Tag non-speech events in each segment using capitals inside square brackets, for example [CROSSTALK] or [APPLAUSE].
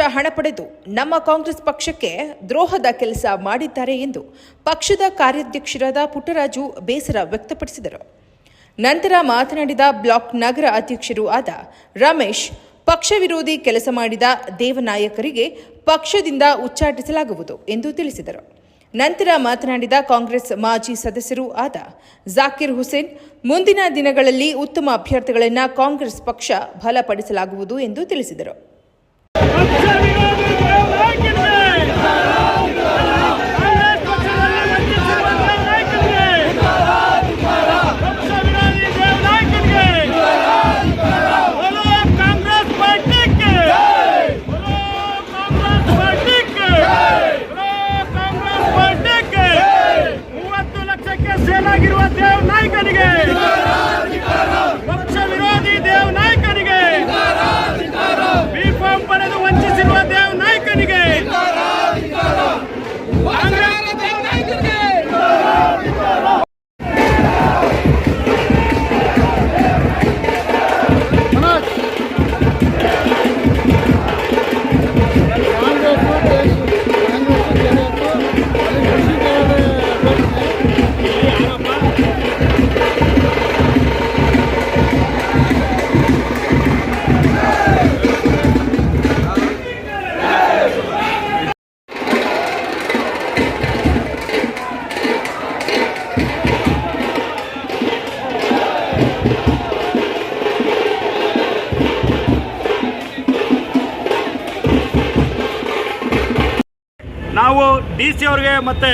ಹಣ ಪಡೆದು ನಮ್ಮ ಕಾಂಗ್ರೆಸ್ ಪಕ್ಷಕ್ಕೆ ದ್ರೋಹದ ಕೆಲಸ ಮಾಡಿದ್ದಾರೆ ಎಂದು ಪಕ್ಷದ ಕಾರ್ಯಾಧ್ಯಕ್ಷರಾದ ಪುಟ್ಟರಾಜು ಬೇಸರ ವ್ಯಕ್ತಪಡಿಸಿದರು. ನಂತರ ಮಾತನಾಡಿದ ಬ್ಲಾಕ್ ನಗರ ಅಧ್ಯಕ್ಷರೂ ಆದ ರಮೇಶ್, ಪಕ್ಷ ವಿರೋಧಿ ಕೆಲಸ ಮಾಡಿದ ದೇವನಾಯಕರಿಗೆ ಪಕ್ಷದಿಂದ ಉಚ್ಚಾಟಿಸಲಾಗುವುದು ಎಂದು ತಿಳಿಸಿದರು. ನಂತರ ಮಾತನಾಡಿದ ಕಾಂಗ್ರೆಸ್ ಮಾಜಿ ಸದಸ್ಯರೂ ಆದ ಜಾಕಿರ್ ಹುಸೇನ್, ಮುಂದಿನ ದಿನಗಳಲ್ಲಿ ಉತ್ತಮ ಅಭ್ಯರ್ಥಿಗಳನ್ನು ಕಾಂಗ್ರೆಸ್ ಪಕ್ಷ ಬಲಪಡಿಸಲಾಗುವುದು ಎಂದು ತಿಳಿಸಿದರು. ಅವ್ರಿಗೆ ಮತ್ತೆ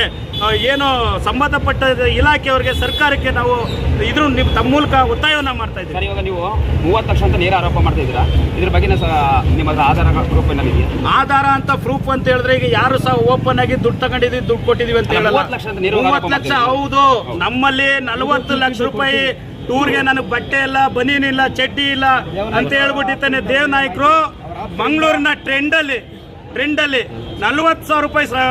ಏನು ಸಂಬಂಧಪಟ್ಟ ಇಲಾಖೆಯವರಿಗೆ ಸರ್ಕಾರಕ್ಕೆ ನಾವು ಇದ್ರ ನಿಮ್ಮ ತಮ್ಮ ಮೂಲಕ ಒತ್ತಾಯವನ್ನು ಮಾಡ್ತಾ ಇದ್ದೀವಿ. ಇವಾಗ ನೀವು ಮೂವತ್ತು ಲಕ್ಷ ಅಂತ ನೇರ ಆರೋಪ ಮಾಡ್ತಾ ಇದ್ದೀರಾ? ಇದ್ರ ಬಗ್ಗೆ ನಿಮ್ಮ ಆಧಾರ ಪ್ರೂಫ್ ಏನಾಗಿದೆ ಆಧಾರ ಅಂತ ಪ್ರೂಫ್ ಅಂತ ಹೇಳಿದ್ರೆ ಈಗ ಯಾರು ಸಹ ಓಪನ್ ಆಗಿ ದುಡ್ಡು ತಗೊಂಡಿದ್ವಿ ದುಡ್ಡು ಕೊಟ್ಟಿದ್ವಿ ಅಂತ ಹೇಳಲ್ಲ. ಮೂವತ್ತು ಲಕ್ಷ ಹೌದು. ನಮ್ಮಲ್ಲಿ ನಲವತ್ತು ಲಕ್ಷ ರೂಪಾಯಿ ಟೂರ್ಗೆ ನನಗೆ ಬಟ್ಟೆ ಇಲ್ಲ ಬನೀನ್ ಇಲ್ಲ ಚಡ್ಡಿ ಇಲ್ಲ ಅಂತ ಹೇಳ್ಬಿಟ್ಟಿತ್ತಾನೆ ದೇವ್ ನಾಯಕರು ಮಂಗಳೂರಿನ ಟ್ರೆಂಡಲ್ಲಿ ಟ್ರೆಂಡಲ್ಲಿ ನಲ್ವತ್ತು ಸಾವಿರ ರೂಪಾಯಿ ಸ-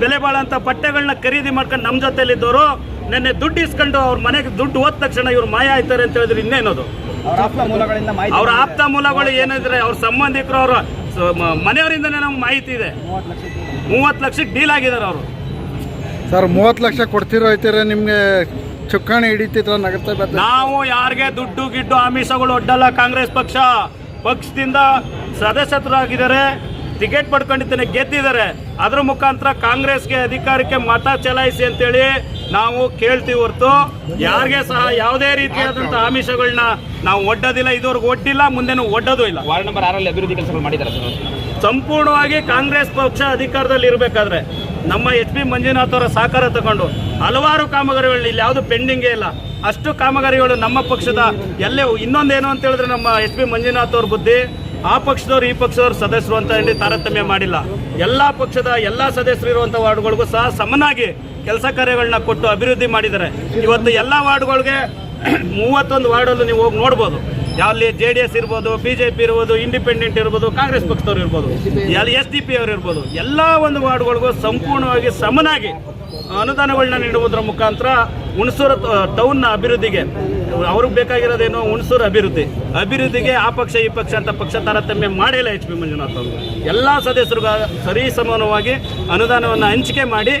ಬೆಲೆ ಬಾಳಂತ ಬಟ್ಟೆಗಳನ್ನ ಖರೀದಿ ಮಾಡ್ಕೊಂಡು ನಮ್ಮ ಜೊತೆಲಿದ್ದವರು ನೆನ್ನೆ ದುಡ್ಡು ಇಸ್ಕೊಂಡು ಅವ್ರ ಮನೆಗೆ ದುಡ್ಡು ಹೋದ ತಕ್ಷಣ ಇವ್ರು ಮಾಯ ಆಯ್ತಾರೆ ಅಂತ ಹೇಳಿದ್ರೆ ಇನ್ನೇನದು? ಮೂಲಗಳಿಂದ ಅವ್ರ ಆಪ್ತ ಮೂಲಗಳು ಏನಿದ್ರೆ ಅವ್ರ ಸಂಬಂಧಿಕರು ಅವರು ಸ- ಮನೆಯವರಿಂದನೇ ನಮ್ಗೆ ಮಾಹಿತಿ ಇದೆ. ಮೂವತ್ತು ಲಕ್ಷಕ್ಕೆ ಡೀಲ್ ಆಗಿದ್ದಾರೆ ಅವರು. ಸರ್ ಮೂವತ್ತು ಲಕ್ಷ ಕೊಡ್ತಿರೋ ಐತಿರ ನಿಮಗೆ ಚುಕ್ಕಾಣಿ ಹಿಡಿತಿದ್ರ ನಗರ್ತಾ ಬರ್ತಾರೆ. ನಾವು ಯಾರಿಗೆ ದುಡ್ಡು ಗಿಡ್ಡು ಆಮಿಷಗಳು ಒಡ್ಡಲ್ಲ ಕಾಂಗ್ರೆಸ್ ಪಕ್ಷ? ಪಕ್ಷದಿಂದ ಸದಸ್ಯರಾಗಿದ್ದಾರೆ ಟಿಕೆಟ್ ಪಡ್ಕೊಂಡಿದ್ದೇನೆ ಗೆದ್ದಿದ್ದಾರೆ. ಅದರ ಮುಖಾಂತರ ಕಾಂಗ್ರೆಸ್ಗೆ ಅಧಿಕಾರಕ್ಕೆ ಮತ ಚಲಾಯಿಸಿ ಅಂತೇಳಿ ನಾವು ಕೇಳ್ತೀವಿ ಹೊರತು. ಯಾರಿಗೆ ಸಹ ಯಾವುದೇ ರೀತಿಯಾದಂಥ ಆಮಿಷಗಳನ್ನ ನಾವು ಒಡ್ಡೋದಿಲ್ಲ ಇದುವರೆಗೂ ಒಡ್ಡಿಲ್ಲ ಮುಂದೆನೂ ಒಡ್ಡೋದು ಇಲ್ಲ. ವಾರ್ಡ್ ನಂಬರ್ ಆರಲ್ಲಿ ಅಭಿವೃದ್ಧಿ ಕೆಲಸಗಳು ಮಾಡಿದ್ದಾರೆ ಸರ್ ಸಂಪೂರ್ಣವಾಗಿ ಕಾಂಗ್ರೆಸ್ ಪಕ್ಷ ಅಧಿಕಾರದಲ್ಲಿ ಇರಬೇಕಾದ್ರೆ ನಮ್ಮ ಎಚ್ ಪಿ ಮಂಜುನಾಥ್ ಅವರ ಸಹಕಾರ ತಗೊಂಡು ಹಲವಾರು ಕಾಮಗಾರಿಗಳನ್ನ ಇಲ್ಲಿ ಯಾವುದು ಪೆಂಡಿಂಗೇ ಇಲ್ಲ. ಅಷ್ಟು ಕಾಮಗಾರಿಗಳು ನಮ್ಮ ಪಕ್ಷದ ಎಲ್ಲೇ ಇನ್ನೊಂದೇನು ಅಂತ ಹೇಳಿದ್ರೆ ನಮ್ಮ ಎಚ್ ಪಿ ಮಂಜುನಾಥ್ ಅವ್ರ ಬುದ್ಧಿ. ಆ ಪಕ್ಷದವ್ರು, ಈ ಪಕ್ಷದವ್ರು ಸದಸ್ಯರು ಅಂತ ಹೇಳಿ ತಾರತಮ್ಯ ಮಾಡಿಲ್ಲ. ಎಲ್ಲ ಪಕ್ಷದ ಎಲ್ಲ ಸದಸ್ಯರು ಇರುವಂಥ ವಾರ್ಡ್ಗಳಿಗೂ ಸಹ ಸಮನಾಗಿ ಕೆಲಸ ಕಾರ್ಯಗಳನ್ನ ಕೊಟ್ಟು ಅಭಿವೃದ್ಧಿ ಮಾಡಿದ್ದಾರೆ. ಇವತ್ತು ಎಲ್ಲ ವಾರ್ಡ್ಗಳಿಗೆ [CLEARS THROAT] ಮೂವತ್ತೊಂದು ವಾರ್ಡಲ್ಲೂ ನೀವು ಹೋಗಿ ನೋಡ್ಬೋದು. ಯಾವಲ್ಲಿ ಜೆ ಡಿ ಎಸ್ ಇರ್ಬೋದು ಬಿ ಜೆ ಪಿ ಇರ್ಬೋದು ಇಂಡಿಪೆಂಡೆಂಟ್ ಇರ್ಬೋದು, ಕಾಂಗ್ರೆಸ್ ಪಕ್ಷದವ್ರು ಇರ್ಬೋದು, ಎಲ್, ಎಸ್, ಡಿ ಪಿ ಅವರು ಇರ್ಬೋದು, ಎಲ್ಲ ಒಂದು ವಾರ್ಡ್ಗಳಿಗೂ ಸಂಪೂರ್ಣವಾಗಿ ಸಮನಾಗಿ ಅನುದಾನಗಳನ್ನ ನೀಡುವುದರ ಮುಖಾಂತರ ಹುಣಸೂರು ಟೌನ್ನ ಅಭಿವೃದ್ಧಿಗೆ, ಅವ್ರಿಗೆ ಬೇಕಾಗಿರೋದೇನು ಹುಣಸೂರು ಅಭಿವೃದ್ಧಿ. ಅಭಿವೃದ್ಧಿಗೆ ಆ ಪಕ್ಷ, ಈ ಪಕ್ಷ ಅಂತ ಪಕ್ಷ ತಾರತಮ್ಯ ಮಾಡಿಲ್ಲ ಎಚ್ ಪಿ ಮಂಜುನಾಥ್ ಅವರು. ಎಲ್ಲ ಸದಸ್ಯರಿಗೂ ಸರಿ ಸಮಾನವಾಗಿ ಅನುದಾನವನ್ನು ಹಂಚಿಕೆ ಮಾಡಿ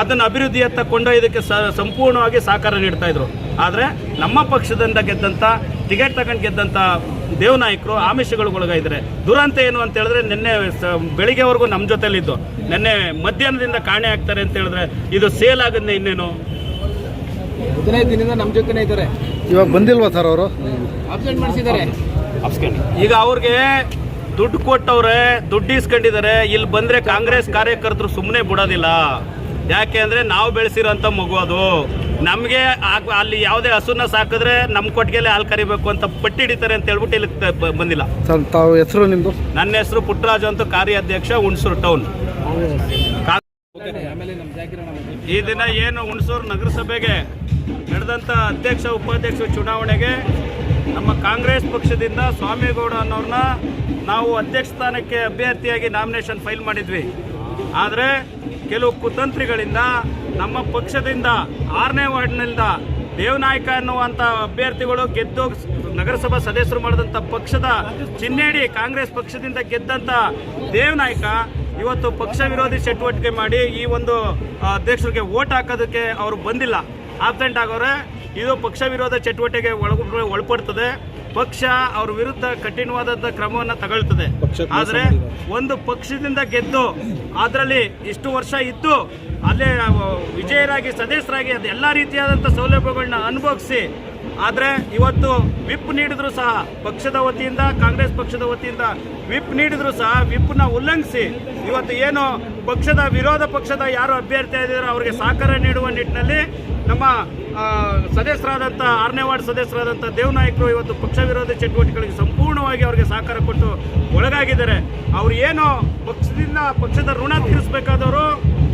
ಅದನ್ನು ಅಭಿವೃದ್ಧಿಯತ್ತ ಕೊಂಡೊಯ್ಯೋದಕ್ಕೆ ಸಂಪೂರ್ಣವಾಗಿ ಸಹಕಾರ ನೀಡ್ತಾ ಇದ್ರು. ಆದರೆ ನಮ್ಮ ಪಕ್ಷದಿಂದ ಗೆದ್ದಂಥ ಟಿಕೆಟ್ ತಗೊಂಡು ಗೆದ್ದಂಥ ದೇವನಾಯಕರು ಆಮಿಷಗಳಿಗೊಳಗಾಗಿದ್ದಾರೆ. ದುರಂತ ಏನು ಅಂತ ಹೇಳಿದ್ರೆ ನಿನ್ನೆ ಬೆಳಿಗ್ಗೆವರೆಗೂ ನಮ್ಮ ಜೊತೆಲಿದ್ದು. ನಿನ್ನೆ ಮಧ್ಯಾಹ್ನದಿಂದ ಕಾಣೆ ಆಗ್ತಾರೆ ಅಂತ ಹೇಳಿದ್ರೆ ಇದು ಸೇಲ್ ಆಗುತ್ತೆ ಇನ್ನೇನು? ಹದಿನೈದು ದಿನದಿಂದ ನಮ್ಮ ಜೊತೆನೇ ಇದ್ದಾರೆ. ಇವಾಗ ಬಂದಿಲ್ವಾ ಸರ್ ಅವರು? ಅಬ್ಸೆಂಟ್ ಮಾಡಿಸಿದ್ದಾರೆ. ಈಗ ಅವ್ರಿಗೆ ದುಡ್ಡು ಕೊಟ್ಟವ್ರೆ ದುಡ್ಡು ಇಸ್ಕೊಂಡಿದ್ದಾರೆ ಇಲ್ಲಿ ಬಂದ್ರೆ ಕಾಂಗ್ರೆಸ್ ಕಾರ್ಯಕರ್ತರು ಸುಮ್ಮನೆ ಬಿಡೋದಿಲ್ಲ. ಯಾಕೆ ಅಂದ್ರೆ ನಾವು ಬೆಳೆಸಿರೋಂಥ ಮಗು ಅದು. ನಮಗೆ ಅಲ್ಲಿ ಯಾವುದೇ ಹಸುನ ಸಾಕಿದ್ರೆ ನಮ್ಮ ಕೊಟ್ಟಿಗೆಲೆ ಹಾಲು ಕರಿಬೇಕು ಅಂತ ಪಟ್ಟಿ ಹಿಡಿತಾರೆ ಅಂತ ಹೇಳ್ಬಿಟ್ಟು ಇಲ್ಲಿ ಬಂದಿಲ್ಲ. ಸರ್ ತಾವು ಹೆಸರು ನಿಮ್ಮದು ನನ್ನ ಹೆಸರು ಪುಟ್ಟರಾಜು ಅಂತ ಕಾರ್ಯಾಧ್ಯಕ್ಷ ಹುಣಸೂರು ಟೌನ್. ಈ ದಿನ ಏನು ಹುಣಸೂರು ನಗರಸಭೆಗೆ ನಡೆದಂಥ ಅಧ್ಯಕ್ಷ ಉಪಾಧ್ಯಕ್ಷ ಚುನಾವಣೆಗೆ ನಮ್ಮ ಕಾಂಗ್ರೆಸ್ ಪಕ್ಷದಿಂದ ಸ್ವಾಮಿಗೌಡ ಅನ್ನೋರನ್ನ ನಾವು ಅಧ್ಯಕ್ಷ ಸ್ಥಾನಕ್ಕೆ ಅಭ್ಯರ್ಥಿಯಾಗಿ ನಾಮಿನೇಷನ್ ಫೈಲ್ ಮಾಡಿದ್ವಿ. ಆದರೆ ಕೆಲವು ಕುತಂತ್ರಿಗಳಿಂದ, ನಮ್ಮ ಪಕ್ಷದಿಂದ, ಆರನೇ ವಾರ್ಡ್ನಿಂದ ದೇವನಾಯಕ ಅನ್ನುವಂಥ ಅಭ್ಯರ್ಥಿಗಳು ಗೆದ್ದು ನಗರಸಭಾ ಸದಸ್ಯರು ಮಾಡಿದಂಥ ಪಕ್ಷದ ಚಿನ್ನೇಡಿ ಕಾಂಗ್ರೆಸ್ ಪಕ್ಷದಿಂದ ಗೆದ್ದಂಥ ದೇವನಾಯಕ ಇವತ್ತು ಪಕ್ಷ ವಿರೋಧಿ ಚಟುವಟಿಕೆ ಮಾಡಿ ಈ ಒಂದು ಅಧ್ಯಕ್ಷರಿಗೆ ಓಟ್ ಹಾಕೋದಕ್ಕೆ ಅವರು ಬಂದಿಲ್ಲ. ಆಬ್ಸೆಂಟ್ ಆಗೋರೆ, ಇದು ಪಕ್ಷ ವಿರೋಧ ಚಟುವಟಿಕೆಗೆ ಒಳಪಡ್ತದೆ. ಪಕ್ಷ ಅವ್ರ ವಿರುದ್ಧ ಕಠಿಣವಾದಂಥ ಕ್ರಮವನ್ನು ತಗೊಳ್ತದೆ. ಆದರೆ ಒಂದು ಪಕ್ಷದಿಂದ ಗೆದ್ದು ಅದರಲ್ಲಿ ಇಷ್ಟು ವರ್ಷ ಇದ್ದು ಅಲ್ಲೇ ವಿಜಯರಾಗಿ ಸದಸ್ಯರಾಗಿ ಅದು ಎಲ್ಲ ರೀತಿಯಾದಂಥ ಸೌಲಭ್ಯಗಳನ್ನ ಅನುಭವಿಸಿ ಆದರೆ ಇವತ್ತು ವಿಪ್ ನೀಡಿದ್ರು ಸಹ ಪಕ್ಷದ ವತಿಯಿಂದ ಕಾಂಗ್ರೆಸ್ ಪಕ್ಷದ ವತಿಯಿಂದ ವಿಪ್ ನೀಡಿದ್ರು ಸಹ ವಿಪ್ನ ಉಲ್ಲಂಘಿಸಿ ಇವತ್ತು ಏನು ಪಕ್ಷದ, ವಿರೋಧ ಪಕ್ಷದ ಯಾರು ಅಭ್ಯರ್ಥಿ ಇದ್ದಾರೋ ಅವರಿಗೆ ಸಹಕಾರ ನೀಡುವ ನಿಟ್ಟಿನಲ್ಲಿ ನಮ್ಮ ಸದಸ್ಯರಾದಂಥ ಆರನೇ ವಾರ್ಡ್ ಸದಸ್ಯರಾದಂಥ ದೇವನಾಯಕರು ಇವತ್ತು ಪಕ್ಷ ವಿರೋಧಿ ಚಟುವಟಿಕೆಗಳಿಗೆ ಸಂಪೂರ್ಣವಾಗಿ ಅವರಿಗೆ ಸಹಕಾರ ಕೊಟ್ಟು ಒಳಗಾಗಿದ್ದಾರೆ. ಅವರು ಏನು ಪಕ್ಷದಿಂದ, ಪಕ್ಷದ ಋಣ ತೀರಿಸಬೇಕಾದವರು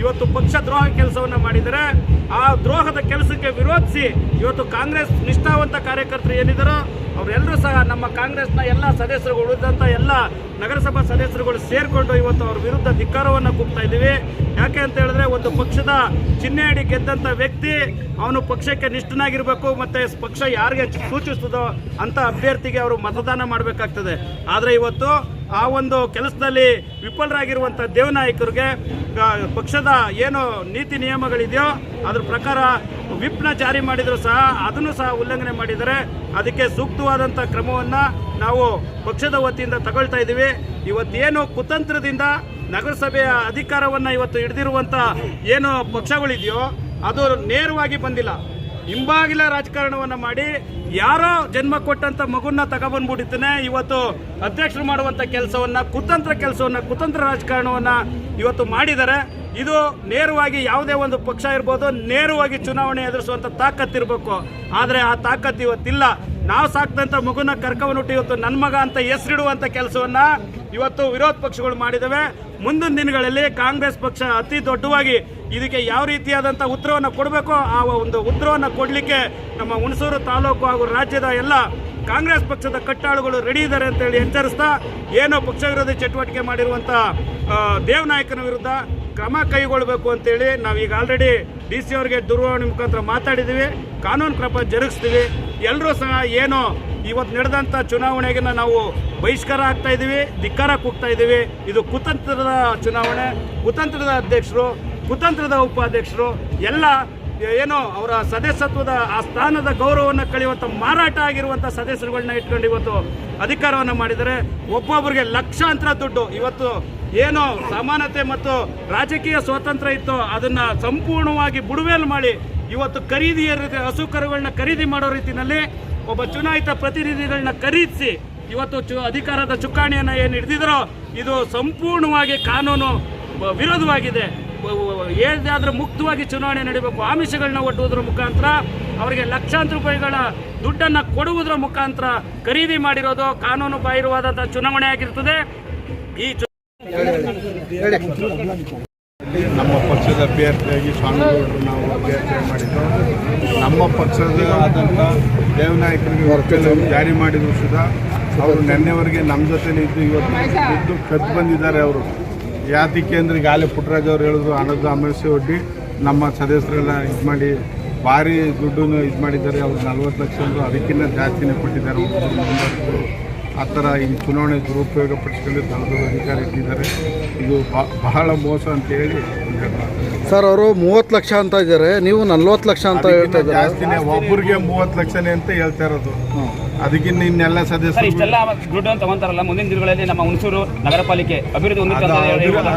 ಇವತ್ತು ಪಕ್ಷ ದ್ರೋಹ ಕೆಲಸವನ್ನು ಮಾಡಿದ್ದಾರೆ. ಆ ದ್ರೋಹದ ಕೆಲಸಕ್ಕೆ ವಿರೋಧಿಸಿ ಇವತ್ತು ಕಾಂಗ್ರೆಸ್ ನಿಷ್ಠಾವಂತ ಕಾರ್ಯಕರ್ತರು ಏನಿದ್ದಾರೋ ಅವರೆಲ್ಲರೂ ಸಹ ನಮ್ಮ ಕಾಂಗ್ರೆಸ್ನ ಎಲ್ಲ ಸದಸ್ಯರುಗಳು ಉಳಿದಂಥ ಎಲ್ಲ ನಗರಸಭಾ ಸದಸ್ಯರುಗಳು ಸೇರಿಕೊಂಡು ಇವತ್ತು ಅವ್ರ ವಿರುದ್ಧ ಧಿಕ್ಕಾರವನ್ನು ಕೂಗ್ತಾ ಇದ್ದೀವಿ. ಯಾಕೆ ಅಂತ ಹೇಳಿದ್ರೆ ಒಂದು ಪಕ್ಷದ ಚಿಹ್ನೆ ಅಡಿ ಗೆದ್ದಂಥ ವ್ಯಕ್ತಿ ಅವನು ಪಕ್ಷಕ್ಕೆ ನಿಷ್ಠನಾಗಿರಬೇಕು ಮತ್ತು ಪಕ್ಷ ಯಾರಿಗೆ ಸೂಚಿಸ್ತದೋ ಅಂಥ ಅಭ್ಯರ್ಥಿಗೆ ಅವರು ಮತದಾನ ಮಾಡಬೇಕಾಗ್ತದೆ. ಆದರೆ ಇವತ್ತು ಆ ಒಂದು ಕೆಲಸದಲ್ಲಿ ವಿಫಲರಾಗಿರುವಂಥ ದೇವನಾಯಕರಿಗೆ ಪಕ್ಷದ ಏನು ನೀತಿ ನಿಯಮಗಳಿದೆಯೋ ಪ್ರಕಾರ ವಿಪ್ನ ಜಾರಿ ಮಾಡಿದರೂ ಸಹ, ಅದನ್ನು ಸಹ ಉಲ್ಲಂಘನೆ ಮಾಡಿದರೆ ಅದಕ್ಕೆ ಸೂಕ್ತವಾದಂಥ ಕ್ರಮವನ್ನು ನಾವು ಪಕ್ಷದ ವತಿಯಿಂದ ತಗೊಳ್ತಾ ಇದ್ದೀವಿ. ಇವತ್ತೇನು ಕುತಂತ್ರದಿಂದ ನಗರಸಭೆಯ ಅಧಿಕಾರವನ್ನು ಇವತ್ತು ಹಿಡಿದಿರುವಂಥ ಏನು ಪಕ್ಷಗಳಿದೆಯೋ, ಅದು ನೇರವಾಗಿ ಬಂದಿಲ್ಲ. ಹಿಂಬಾಗಿಲ ರಾಜಕಾರಣವನ್ನು ಮಾಡಿ ಯಾರೋ ಜನ್ಮ ಕೊಟ್ಟಂತ ಮಗುನ ತಗೊಬಂದ್ಬಿಟ್ಟಿದ್ದಾನೆ ಇವತ್ತು ಅಧ್ಯಕ್ಷರು ಮಾಡುವಂತ ಕೆಲಸವನ್ನ, ಕುತಂತ್ರ ಕೆಲಸವನ್ನ, ಕುತಂತ್ರ ರಾಜಕಾರಣವನ್ನು ಇವತ್ತು ಮಾಡಿದ್ದಾರೆ. ಇದು ನೇರವಾಗಿ ಯಾವುದೇ ಒಂದು ಪಕ್ಷ ಇರ್ಬೋದು, ನೇರವಾಗಿ ಚುನಾವಣೆ ಎದುರಿಸುವಂಥ ತಾಕತ್ತು ಇರಬೇಕು. ಆದರೆ ಆ ತಾಕತ್ತು ಇವತ್ತಿಲ್ಲ. ನಾವು ಸಾಕಿದಂಥ ಮಗುನ ಕರ್ಕವನ್ನು ಇವತ್ತು ನನ್ನ ಮಗ ಅಂತ ಹೆಸರಿಡುವಂಥ ಕೆಲಸವನ್ನು ಇವತ್ತು ವಿರೋಧ ಪಕ್ಷಗಳು ಮಾಡಿದವೆ. ಮುಂದಿನ ದಿನಗಳಲ್ಲಿ ಕಾಂಗ್ರೆಸ್ ಪಕ್ಷ ಅತಿ ದೊಡ್ಡವಾಗಿ ಇದಕ್ಕೆ ಯಾವ ರೀತಿಯಾದಂಥ ಉತ್ತರವನ್ನು ಕೊಡಬೇಕೋ? ಆ ಒಂದು ಉತ್ತರವನ್ನು ಕೊಡಲಿಕ್ಕೆ ನಮ್ಮ ಹುಣಸೂರು ತಾಲೂಕು ಹಾಗೂ ರಾಜ್ಯದ ಎಲ್ಲ ಕಾಂಗ್ರೆಸ್ ಪಕ್ಷದ ಕಟ್ಟಾಳುಗಳು ರೆಡಿ ಇದ್ದಾರೆ ಅಂತೇಳಿ ಎಚ್ಚರಿಸ್ತಾ, ಏನೋ ಪಕ್ಷ ವಿರೋಧಿ ಚಟುವಟಿಕೆ ಮಾಡಿರುವಂಥ ದೇವನಾಯಕನ ವಿರುದ್ಧ ಕ್ರಮ ಕೈಗೊಳ್ಳಬೇಕು ಅಂತೇಳಿ ನಾವೀಗ ಆಲ್ರೆಡಿ ಡಿ ಸಿ ಅವ್ರಿಗೆ ದೂರವಾಣಿ ಮುಖಾಂತರ ಮಾತಾಡಿದ್ದೀವಿ ಕಾನೂನು ಕ್ರಮ ಜರುಗಿಸ್ತೀವಿ. ಎಲ್ಲರೂ ಸಹ ಏನು ಇವತ್ತು ನಡೆದಂಥ ಚುನಾವಣೆಗೆ ನಾವು ಬಹಿಷ್ಕಾರ ಆಗ್ತಾ ಇದ್ದೀವಿ ಧಿಕ್ಕಾರ ಕೂಗ್ತಾ ಇದ್ದೀವಿ ಇದು ಕುತಂತ್ರದ ಚುನಾವಣೆ. ಕುತಂತ್ರದ ಅಧ್ಯಕ್ಷರು, ಕುತಂತ್ರದ ಉಪಾಧ್ಯಕ್ಷರು, ಎಲ್ಲ ಏನೋ ಅವರ ಸದಸ್ಯತ್ವದ ಆ ಸ್ಥಾನದ ಗೌರವವನ್ನು ಕಳೆಯುವಂಥ ಮಾರಾಟ ಆಗಿರುವಂಥ ಸದಸ್ಯರುಗಳನ್ನ ಇಟ್ಕೊಂಡು ಇವತ್ತು ಅಧಿಕಾರವನ್ನು ಮಾಡಿದರೆ ಒಬ್ಬೊಬ್ಬರಿಗೆ ಲಕ್ಷಾಂತರ ದುಡ್ಡು. ಇವತ್ತು ಏನು ಸಮಾನತೆ ಮತ್ತು ರಾಜಕೀಯ ಸ್ವಾತಂತ್ರ್ಯ ಇತ್ತು ಅದನ್ನ ಸಂಪೂರ್ಣವಾಗಿ ಬುಡವೇಲು ಮಾಡಿ ಇವತ್ತು ಖರೀದಿಯ ಹಸು ಕರುಗಳನ್ನ ಖರೀದಿ ಮಾಡೋ ರೀತಿಯಲ್ಲಿ ಒಬ್ಬ ಚುನಾಯಿತ ಪ್ರತಿನಿಧಿಗಳನ್ನ ಖರೀದಿಸಿ ಇವತ್ತು ಚು ಅಧಿಕಾರದ ಚುಕ್ಕಾಣಿಯನ್ನು ಏನು ಹಿಡಿದಿದ್ರೋ, ಇದು ಸಂಪೂರ್ಣವಾಗಿ ಕಾನೂನು ವಿರೋಧವಾಗಿದೆ. ಏನಾದ್ರೂ ಮುಕ್ತವಾಗಿ ಚುನಾವಣೆ ನಡೀಬೇಕು, ಆಮಿಷಗಳನ್ನ ಒಡ್ಡುವುದರ ಮುಖಾಂತರ, ಅವರಿಗೆ ಲಕ್ಷಾಂತರ ರೂಪಾಯಿಗಳ ದುಡ್ಡನ್ನು ಕೊಡುವುದರ ಮುಖಾಂತರ ಖರೀದಿ ಮಾಡಿರೋದು ಕಾನೂನು ಬಾಹಿರವಾದಂಥ ಚುನಾವಣೆ ಆಗಿರ್ತದೆ. ಈ ನಮ್ಮ ಪಕ್ಷದ ಅಭ್ಯರ್ಥಿಯಾಗಿ ಸ್ವಾಮಿಗೌಡರು ನಾವು ಅಭ್ಯರ್ಥಿ ಮಾಡಿದ್ದು. ನಮ್ಮ ಪಕ್ಷದ ಆದಂಥ ದೇವನಾಯಕರಿಗೆ ವರ್ಕಲ್ಲಿ ಜಾರಿ ಮಾಡಿದ್ರು ಸುಧಾ. ಅವರು ನೆನ್ನೆವರೆಗೆ ನಮ್ಮ ಜೊತೆಲಿ ಇದ್ದು ಇವತ್ತು ಇದ್ದು ಕದ್ದು ಬಂದಿದ್ದಾರೆ ಅವರು. ಯಾತಕ್ಕೆ ಅಂದರೆ ಗಾಲಿ ಪುಟ್ಟರಾಜ್ ಅವರು ಹೇಳಿದ್ರು ಹಣದ ಅಮರ್ಸೆ ಒಡ್ಡಿ ನಮ್ಮ ಸದಸ್ಯರೆಲ್ಲ ಇದು ಮಾಡಿ ಭಾರಿ ದುಡ್ಡನ್ನು ಇದು ಮಾಡಿದ್ದಾರೆ. ಅವರು ನಲ್ವತ್ತು ಲಕ್ಷ ಅದಕ್ಕಿಂತ ಜಾಸ್ತಿನೇ ಕೊಟ್ಟಿದ್ದಾರೆ. ಆ ಥರ ಈ ಚುನಾವಣೆ ದುರುಪಯೋಗ ಪಡಿಸ್ಕೊಂಡು ದಳದ ಅಧಿಕಾರ ಇಟ್ಟಿದ್ದಾರೆ. ಇದು ಬ- ಬಹಳ ಮೋಸ ಅಂತ ಹೇಳಿ ಸರ್ ಅವರು ಮೂವತ್ತು ಲಕ್ಷ ಅಂತ ಇದ್ದಾರೆ. ನೀವು ನಲ್ವತ್ತು ಲಕ್ಷ ಅಂತ ಹೇಳ್ತಾ ಇದ್ದಾರೆ? ಜಾಸ್ತಿನೇ ಒಬ್ಬರಿಗೆ ಮೂವತ್ತು ಲಕ್ಷನೇ ಅಂತ ಹೇಳ್ತಾ ಇರೋದು. ಅದಕ್ಕಿಂತ ಇನ್ನೆಲ್ಲ ಸರ್ ಸದಸ್ಯರು ಇಷ್ಟೆಲ್ಲ ದುಡ್ಡು ಅಂತ ತಗೊಂತಾರಲ್ಲ ಮುಂದಿನ ದಿನಗಳಲ್ಲಿ ನಮ್ಮ ಹುಣಸೂರು ನಗರ ಪಾಲಿಕೆ ಅಭಿವೃದ್ಧಿ ಅದು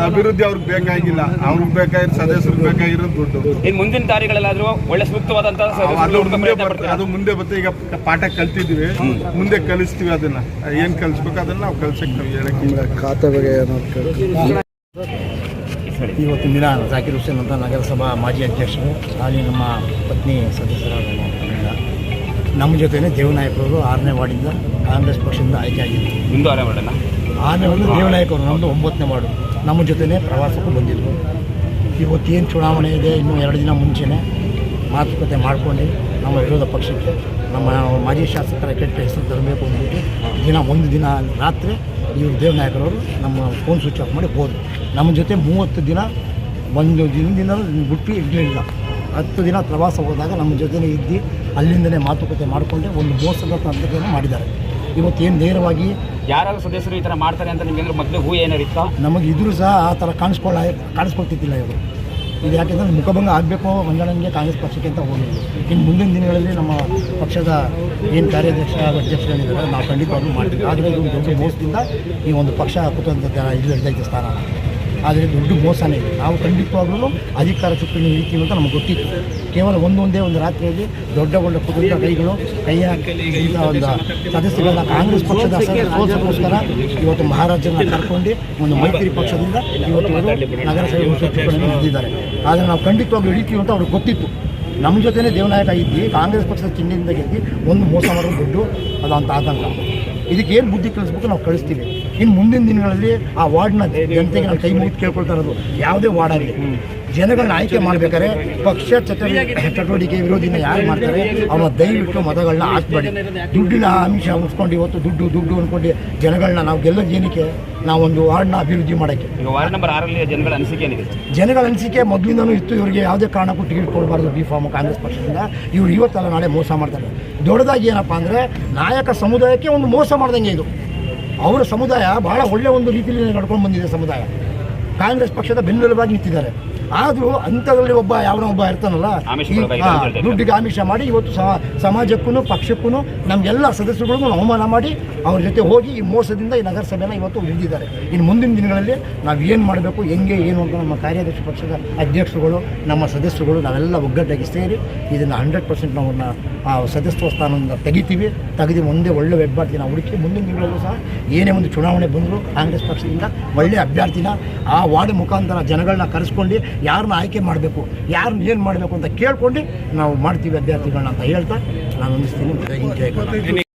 ಅಭಿವೃದ್ಧಿ- ಅವ್ರಿಗೆ ಬೇಕಾಗಿಲ್ಲ. ಅವ್ರಿಗೆ ಬೇಕಾಗಿರೋ ಸದಸ್ಯರು ಬೇಕಾಗಿರೋದು ದುಡ್ಡು. ಇನ್ನು ಮುಂದಿನ ದಾರಿಗಳಲ್ಲಾದ್ರೂ ಒಳ್ಳೆ ಸೂಕ್ತವಾದಂತ ಅದು ಮುಂದೆ ಬರ್ತದೆ ಅದು ಮುಂದೆ ಬರ್ತದೆ. ಈಗ ಪಾಠ ಕಲ್ತಿದ್ವಿ ಮುಂದೆ ಕಲಿಸ್ತೀವಿ ಅದನ್ನ. ಏನ್ ಕಲಿಸ್ಬೇಕು ಅದನ್ನ ನಾವು ಕಲ್ಸಕ್ಕೆ ನಾವು ಹೇಳಕ್ಕೆ ಖಾತೆ ಬಗ್ಗೆ ಇವತ್ತಿನ ದಿನ ಜಾಕಿರ್ ಹುಸೇನ್ ಅಂತ ನಗರಸಭಾ ಮಾಜಿ ಅಧ್ಯಕ್ಷರು ಹಾಲಿ ನಮ್ಮ ಪತ್ನಿ ಸದಸ್ಯರಾದ ನಮ್ಮ ಜೊತೆನೇ ದೇವನಾಯಕರವರು ಆರನೇ ವಾರ್ಡಿಂದ ಕಾಂಗ್ರೆಸ್ ಪಕ್ಷದಿಂದ ಆಯ್ಕೆ ಆಗಿದ್ದರು ನಿಮ್ದು ಆರನೇ ವಾರ್ಡನ? ಆರನೇ ವಾರ್ಡ್ ದೇವನಾಯಕರು ನಮ್ಮದು ಒಂಬತ್ತನೇ ವಾರ್ಡು. ನಮ್ಮ ಜೊತೆನೇ ಪ್ರವಾಸಕ್ಕೂ ಬಂದಿದ್ದರು ಏನು ಚುನಾವಣೆ ಇದೆ ಇನ್ನೂ ಎರಡು ದಿನ ಮುಂಚೆನೇ ಮಾತುಕತೆ ಮಾಡಿಕೊಂಡು ನಮ್ಮ ವಿರೋಧ ಪಕ್ಷಕ್ಕೆ ನಮ್ಮ ಮಾಜಿ ಶಾಸಕರ ಕೆಟ್ಟ ಹೆಸರು ತರಬೇಕು ಅಂದ್ಬಿಟ್ಟು ದಿನ ಒಂದು ದಿನ ರಾತ್ರಿ ಇವರು ದೇವನಾಯಕರವರು ನಮ್ಮ ಫೋನ್ ಸ್ವಿಚ್ ಆಫ್ ಮಾಡಿ ಹೋದರು. ನಮ್ಮ ಜೊತೆ ಮೂವತ್ತು ದಿನ ಒಂದು ದಿನದಿಂದ ಬಿಟ್ಟು ಇರಲಿಲ್ಲ. ಹತ್ತು ದಿನ ಪ್ರವಾಸ ಹೋದಾಗ ನಮ್ಮ ಜೊತೆನೇ ಇದ್ದು ಅಲ್ಲಿಂದನೇ ಮಾತುಕತೆ ಮಾಡಿಕೊಂಡೆ ಒಂದು ಮೋಸದ ತಂತ್ರಗಳನ್ನು ಮಾಡಿದ್ದಾರೆ. ಇವತ್ತು ಏನು ನೇರವಾಗಿ ಯಾರಾದ್ರೂ ಸದಸ್ಯರು ಈ ಥರ ಮಾಡ್ತಾರೆ ಅಂತ ನಿಮಗೆ ಮೊದಲು ಹೂ ಏನಾರು ಇತ್ತು? ನಮಗೆ ಇದ್ರೂ ಸಹ ಆ ಥರ ಕಾಣಿಸ್ಕೊಳ್ಳ ಕಾಣಿಸ್ಕೊಳ್ತಿದ್ದಿಲ್ಲ ಇವರು. ಇದು ಯಾಕೆಂದರೆ ಮುಖಭಂಗ ಆಗಬೇಕು ಮಂಗಳಂಗೆ ಕಾಂಗ್ರೆಸ್ ಪಕ್ಷಕ್ಕೆ ಅಂತ ಹೋಗಿದ್ದು ಇನ್ನು ಮುಂದಿನ ದಿನಗಳಲ್ಲಿ ನಮ್ಮ ಪಕ್ಷದ ಏನು ಕಾರ್ಯಾಧ್ಯಕ್ಷ ಅಧ್ಯಕ್ಷರೇನಿದ್ದಾರೆ ನಾವು ಖಂಡಿತವಾಗ್ಲೂ ಮಾಡ್ತೀವಿ. ಆದರೆ ಇದು ದೊಡ್ಡ ಮೋಸದಿಂದ ಈ ಒಂದು ಪಕ್ಷ ಕುತಂತ್ರ ಇದು ಹಿಡಿದೈತೆ ಸ್ಥಾನ. ಆದರೆ ದೊಡ್ಡ ಮೋಸನೇ ಇದೆ ನಾವು ಖಂಡಿತವಾಗ್ಲೂ ಅಧಿಕಾರ ಚುಕ್ಕಾಣಿ ಹಿಡಿತೀವಿ ಅಂತ ನಮಗೆ ಗೊತ್ತಿತ್ತು. ಕೇವಲ ಒಂದೊಂದೇ ಒಂದು ರಾತ್ರಿಯಲ್ಲಿ ದೊಡ್ಡ ದೊಡ್ಡ ಕುದುರೆ ಕೈಗಳು ಕೈ ಹಾಕಿ ಒಂದು ಸದಸ್ಯಗಳನ್ನ ಕಾಂಗ್ರೆಸ್ ಪಕ್ಷದ ಸೋಲ್ಸೋಕ್ಕೋಸ್ಕರ ಇವತ್ತು ಮಹಾರಾಜನ ಕರ್ಕೊಂಡು ಒಂದು ಮೈತ್ರಿ ಪಕ್ಷದಿಂದ ಇವತ್ತು ನಗರಸಭೆ ಚುಕ್ಕಣಿ ನಿಂತಿದ್ದಾರೆ ಆದರೆ ನಾವು ಖಂಡಿತವಾಗ್ಲೂ ಹಿಡಿತೀವಿ ಅಂತ ಅವ್ರಿಗೆ ಗೊತ್ತಿತ್ತು. ನಮ್ಮ ಜೊತೆನೇ ದೇವನಾಯಕ ಇದ್ದು ಕಾಂಗ್ರೆಸ್ ಪಕ್ಷದ ಚಿಹ್ನೆಯಿಂದ ಗೆದ್ದು ಒಂದು ಮೋಸ ಮಾಡೋದು ದುಡ್ಡು ಅದಂತ ಆತಂಕ. ಇದಕ್ಕೆ ಏನು ಬುದ್ಧಿ ಕಲಿಸ್ಬೇಕು ನಾವು ಕಳಿಸ್ತೀವಿ. ಇನ್ನು ಮುಂದಿನ ದಿನಗಳಲ್ಲಿ ಆ ವಾರ್ಡ್ನ ಜನತೆಗೆ ನಾವು ಕೈ ಮುಗಿದು ಕೇಳ್ಕೊಳ್ತಾ ಇರೋದು ಯಾವುದೇ ವಾರ್ಡ್ ಆಗಲಿ ಜನಗಳನ್ನ ಆಯ್ಕೆ ಮಾಡ್ಬೇಕಾದ್ರೆ ಪಕ್ಷ ಚಟುವಟಿಕೆ ಚಟುವಟಿಕೆ ವಿರೋಧಿನ ಯಾರು ಮಾಡ್ತಾರೆ ಅವನ ದಯವಿಟ್ಟು ಮತಗಳನ್ನ ಹಾಕ್ಬೇಡಿ. ದುಡ್ಡಿನ ಅಂಶ ಉಳಿಸ್ಕೊಂಡು ಇವತ್ತು ದುಡ್ಡು ದುಡ್ಡು ಅಂದ್ಕೊಂಡು ಜನಗಳನ್ನ ನಾವು ಗೆಲ್ಲೋದು ಏನಕ್ಕೆ? ನಾವೊಂದು ವಾರ್ಡ್ನ ಅಭಿವೃದ್ಧಿ ಮಾಡೋಕ್ಕೆ. ವಾರ್ಡ್ ನಂಬರ್ ಆರಲ್ಲಿ ಜನಗಳ ಅನಿಸಿಕೆ ಜನಗಳ ಅನಿಸಿಕೆ ಮೊದಲಿಂದನೂ ಇತ್ತು. ಇವರಿಗೆ ಯಾವುದೇ ಕಾರಣಕ್ಕೂ ಟಿಕೆಟ್ ಕೊಡಬಾರ್ದು ಬಿ ಫಾರ್ಮ್ ಕಾಂಗ್ರೆಸ್ ಪಕ್ಷದಿಂದ. ಇವ್ರು ಇವತ್ತಲ್ಲ ನಾಳೆ ಮೋಸ ಮಾಡ್ತಾರೆ. ದೊಡ್ಡದಾಗಿ ಏನಪ್ಪ ಅಂದರೆ ನಾಯಕ ಸಮುದಾಯಕ್ಕೆ ಒಂದು ಮೋಸ ಮಾಡ್ದಂಗೆ ಇದು. ಅವರ ಸಮುದಾಯ ಬಹಳ ಒಳ್ಳೆಯ ಒಂದು ರೀತಿಯಲ್ಲಿ ನಡ್ಕೊಂಡು ಬಂದಿದೆ ಸಮುದಾಯ. ಕಾಂಗ್ರೆಸ್ ಪಕ್ಷದ ಬೆನ್ನೆಲುಬಾಗಿ ನಿಂತಿದ್ದಾರೆ. ಆದರೂ ಅಂಥದ್ರಲ್ಲಿ ಒಬ್ಬ ಯಾವನೋ ಒಬ್ಬ ಇರ್ತಾನಲ್ಲ ದುಡ್ಡಿಗೆ ಆಮಿಷ ಮಾಡಿ ಇವತ್ತು ಸಮ ಸಮಾಜಕ್ಕೂ ಪಕ್ಷಕ್ಕೂ ನಮಗೆಲ್ಲ ಸದಸ್ಯರುಗಳಿಗೂ ಅವಮಾನ ಮಾಡಿ ಅವ್ರ ಜೊತೆ ಹೋಗಿ ಈ ಮೋಸದಿಂದ ಈ ನಗರಸಭೆನ ಇವತ್ತು ಹಿಡಿದಿದ್ದಾರೆ ಇನ್ನು ಮುಂದಿನ ದಿನಗಳಲ್ಲಿ ನಾವು ಏನು ಮಾಡಬೇಕು ಹೆಂಗೆ ಏನು ಅಂತ ನಮ್ಮ ಕಾರ್ಯಾಧ್ಯಕ್ಷ ಪಕ್ಷದ ಅಧ್ಯಕ್ಷರುಗಳು ನಮ್ಮ ಸದಸ್ಯರುಗಳು ನಾವೆಲ್ಲ ಒಗ್ಗಟ್ಟಾಗಿ ಸೇರಿ ಇದನ್ನು ಹಂಡ್ರೆಡ್ ಪರ್ಸೆಂಟ್ ನಾವು ಆ ಸದಸ್ಯತ್ವ ಸ್ಥಾನದಿಂದ ತೆಗಿತೀವಿ. ತೆಗೆದು ಮುಂದೆ ಒಳ್ಳೆ ಅಭ್ಯರ್ಥಿನ ಹುಡುಕಿ ಮುಂದಿನ ದಿನಗಳಲ್ಲೂ ಸಹ ಏನೇ ಒಂದು ಚುನಾವಣೆ ಬಂದರೂ ಕಾಂಗ್ರೆಸ್ ಪಕ್ಷದಿಂದ ಒಳ್ಳೆ ಅಭ್ಯರ್ಥಿನ ಆ ವಾರ್ಡ್ ಮುಖಾಂತರ ಜನಗಳನ್ನ ಕರೆಸ್ಕೊಂಡು ಯಾರನ್ನ ಆಯ್ಕೆ ಮಾಡಬೇಕು ಯಾರನ್ನ ಏನು ಮಾಡಬೇಕು ಅಂತ ಕೇಳ್ಕೊಂಡು ನಾವು ಮಾಡ್ತೀವಿ ಅಭ್ಯರ್ಥಿಗಳನ್ನ ಅಂತ ಹೇಳ್ತಾ ನಾನು ಒಂದಿಸ್ತೀನಿ